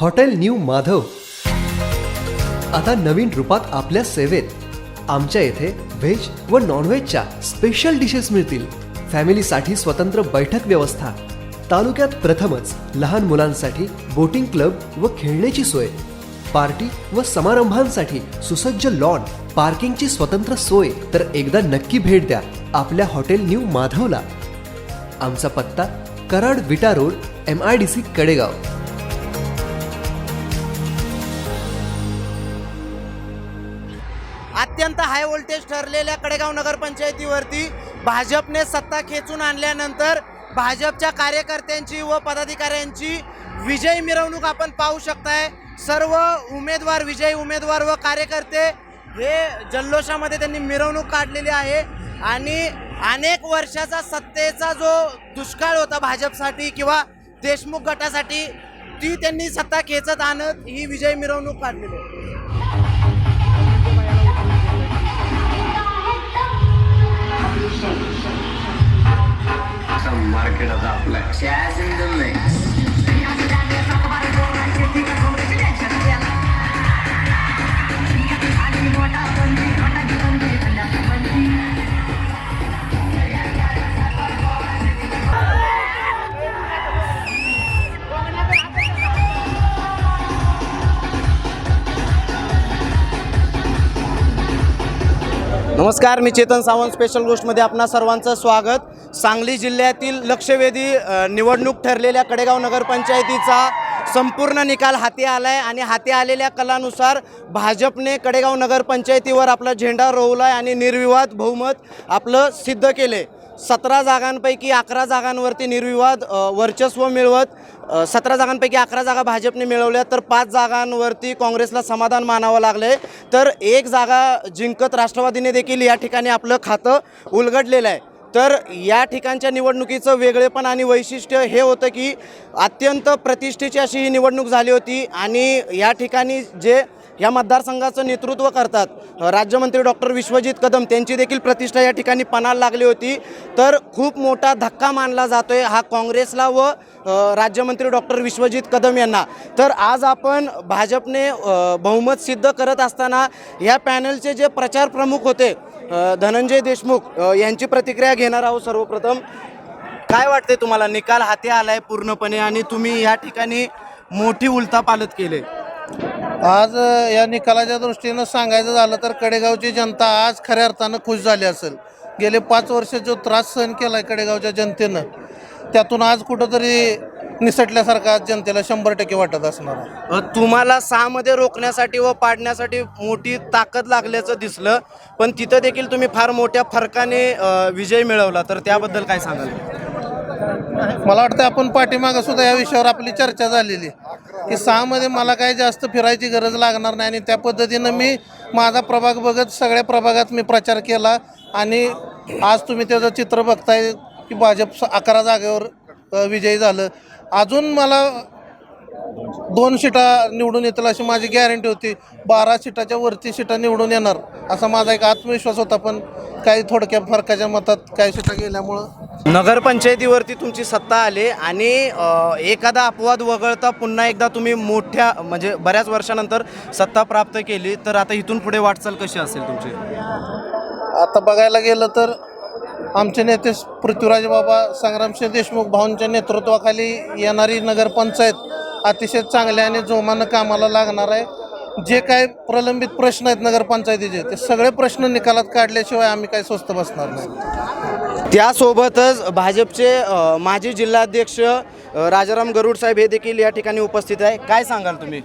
Hotel new Madhav. आता नवीन रूपात आपल्या सेवेत. आमच्या येथे व्हेज व नॉनव्हेजच्या स्पेशल डिशेस मिळतील. फॅमिलीसाठी स्वतंत्र बैठक व्यवस्था. तालुक्यात प्रथमच लहान मुलांसाठी बोटिंग क्लब व खेळण्याची सोय. पार्टी व समारंभांसाठी सुसज्ज लॉन पार्किंगची स्वतंत्र सोय. तर एकदा नक्की भेट द्या आपल्या हॉटेल न्यू माधवला. आमचा पत्ता Karad Vita road M I D C Kadegaon. अत्यंत हाय व्होल्टेज ठरलेल्या कडेगाव नगरपंचायतीवरती भाजपने सत्ता खेचून आणल्यानंतर भाजपच्या कार्यकर्त्यांची व पदाधिकाऱ्यांची विजय मिरवणूक आपण पाहू शकताय. सर्व उमेदवार विजयी उमेदवार व कार्यकर्ते हे जल्लोषामध्ये त्यांनी मिरवणूक काढलेली आहे आणि अनेक वर्षाचा सत्तेचा जो दुष्काळ होता भाजपसाठी किंवा देशमुख गटासाठी ती त्यांनी सत्ता खेचत आणत ही विजय मिरवणूक काढलेली आहे. Jazz in the mix. नमस्कार मी चेतन सावंत. स्पेशल गोष्टमध्ये आपणा सर्वांचं स्वागत. सांगली जिल्ह्यातील लक्षवेधी निवडणूक ठरलेल्या कडेगाव नगरपंचायतीचा संपूर्ण निकाल हाती आला आहे आणि हाती आलेल्या कलानुसार भाजपने कडेगाव नगरपंचायतीवर आपला झेंडा रोवला आहे आणि निर्विवाद बहुमत आपलं सिद्ध केले सतरा जागांपैकी अकरा जागांवरती निर्विवाद वर्चस्व मिळवत सतरा जागांपैकी अकरा जागा भाजपने मिळवल्या तर पाच जागांवरती काँग्रेसला समाधान मानावं लागलं आहे तर एक जागा जिंकत राष्ट्रवादीने देखील या ठिकाणी आपलं खातं उलगडलेलं आहे. तर या ठिकाणच्या निवडणुकीचं वेगळेपण आणि वैशिष्ट्य हे होतं की अत्यंत प्रतिष्ठेची अशी ही निवडणूक झाली होती आणि या ठिकाणी जे या मतदारसंघाचं नेतृत्व करतात. राज्यमंत्री डॉक्टर विश्वजित कदम त्यांची देखील प्रतिष्ठा या ठिकाणी पणाला लागली होती. तर खूप मोठा धक्का मानला जातो आहे हा काँग्रेसला व राज्यमंत्री डॉक्टर विश्वजित कदम यांना. तर आज आपण भाजपने बहुमत सिद्ध करत असताना या पॅनलचे जे प्रचार प्रमुख होते धनंजय देशमुख यांची प्रतिक्रिया घेणार आहोत सर्वप्रथम. काय वाटते तुम्हाला? निकाल हाती आलाय पूर्णपणे आणि तुम्ही या ठिकाणी मोठी उलथापालत केले. आज या निकालाच्या दृष्टीनं सांगायचं झालं तर कडेगावची जनता आज खऱ्या अर्थानं खुश झाली असेल. गेले पाच वर्ष जो त्रास सहन केला आहे कडेगावच्या जनतेनं त्यातून आज कुठंतरी निसटल्यासारखा आज जनतेला शंभर टक्के वाटत असणार आहे. तुम्हाला सहामध्ये रोखण्यासाठी व पाडण्यासाठी मोठी ताकद लागल्याचं दिसलं पण तिथं देखील तुम्ही फार मोठ्या फरकाने विजय मिळवला. तर त्याबद्दल काय सांगाल? मला वाटतं आपण पाठीमागं सुद्धा या विषयावर आपली चर्चा झालेली. की सहामध्ये मला काही जास्त फिरायची गरज लागणार नाही आणि त्या पद्धतीनं मी माझा प्रभाग बघत सगळ्या प्रभागात मी प्रचार केला आणि आज तुम्ही त्याचं चित्र बघताय की भाजप अकरा जागेवर विजयी झालं. अजून मला दोन सीटा निवडून येतील अशी माझी गॅरंटी होती. बारा सीटाच्या वरती सीटा निवडून येणार असा माझा एक आत्मविश्वास होता. पण काही थोडक्या फरकाच्या मतात काही सीटा गेल्यामुळं नगरपंचायतीवरती तुमची सत्ता आली आणि अ, एखादा अपवाद वगळता पुन्हा एकदा तुम्ही मोठ्या म्हणजे बऱ्याच वर्षानंतर सत्ता प्राप्त केली तर आता इथून पुढे वाटचाल कशी असेल तुमची? आता बघायला गेलं तर आमचे नेते पृथ्वीराज बाबा संग्रामसिंह देशमुख भाऊंच्या नेतृत्वाखाली येणारी नगरपंचायत अतिशय चांगल्या आणि जोमानं कामाला लागणार आहे. जे काय प्रलंबित प्रश्न आहेत नगरपंचायतीचे ते सगळे प्रश्न निकालात काढल्याशिवाय आम्ही काही स्वस्त बसणार नाही. त्यासोबतच भाजपचे माजी जिल्हाध्यक्ष राजाराम गरुड साहेब हे देखील या ठिकाणी उपस्थित आहे. काय सांगाल तुम्ही?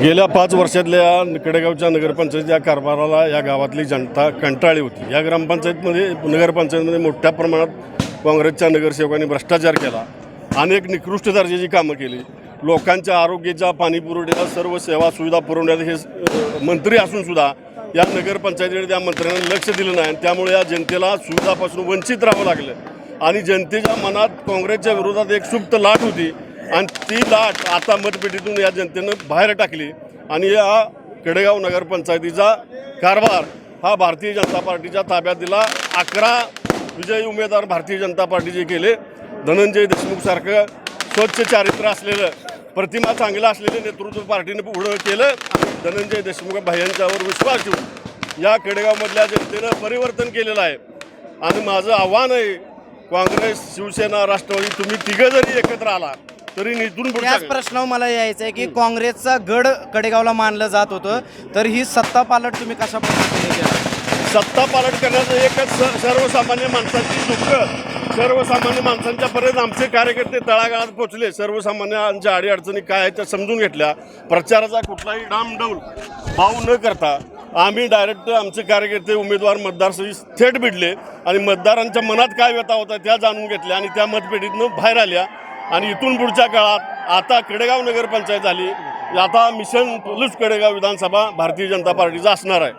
गेल्या पाच वर्षातल्या कडेगावच्या नगरपंचायतीच्या कारभाराला या गावातली जनता कंटाळली होती. या ग्रामपंचायतमध्ये नगरपंचायतमध्ये मोठ्या प्रमाणात काँग्रेसच्या नगरसेवकांनी भ्रष्टाचार केला. अनेक निकृष्ट दर्जाची कामं केली. लोकांच्या आरोग्याच्या पाणीपुरवठ्याच्या सर्व सेवा सुविधा पुरवण्यात हे मंत्री असून सुद्धा या नगरपंचायतीने त्या मंत्र्यांना लक्ष दिलं नाही. आणि त्यामुळे या जनतेला सुविधापासून वंचित राहावं लागलं. आणि जनतेच्या मनात काँग्रेसच्या विरोधात एक सुप्त लाट होती. आणि ती लाट आता मतपेटीतून या जनतेनं बाहेर टाकली. आणि या कडेगाव नगरपंचायतीचा कारभार हा भारतीय जनता पार्टीच्या ताब्यात दिला. अकरा विजयी उमेदवार भारतीय जनता पार्टीचे केले. धनंजय देशमुखसारखं स्वच्छ चारित्र्य असलेलं प्रतिमा चांगला असलेले नेतृत्व पार्टीने पुढं केलं. धनंजय देशमुख भाईंच्यावर विश्वास ठेवून या खेडेगावमधल्या जनतेनं परिवर्तन केलेलं आहे. आणि माझं आव्हान आहे काँग्रेस शिवसेना राष्ट्रवादी तुम्ही तिघं जरी एकत्र आला तरी निधून त्याच प्रश्नावर मला यायचं आहे की काँग्रेसचा गड कडेगावला मानलं जात होतं तर ही सत्ता पालट तुम्ही कशा पद्धतीने केला? सत्ता पालट करण्याचं एकच सर्वसामान्य माणसाची दुःख सर्वसामान्य माणसांच्या पर्यंत आमचे कार्यकर्ते तळागाळात पोहोचले. सर्वसामान्यांच्या अडीअडचणी काय आहेत त्या समजून घेतल्या. प्रचाराचा कुठलाही डामडौल भाव न करता आम्ही डायरेक्ट आमचे कार्यकर्ते उमेदवार मतदारसही थेट भिडले आणि मतदारांच्या मनात काय व्यथा होता त्या जाणून घेतल्या आणि त्या मतपेटीतनं बाहेर आल्या. आणि इथून पुढच्या काळात आता कडेगाव नगरपंचायत झाली. आता मिशन पोलूस कडेगाव विधानसभा भारतीय जनता पार्टीचा असणार आहे.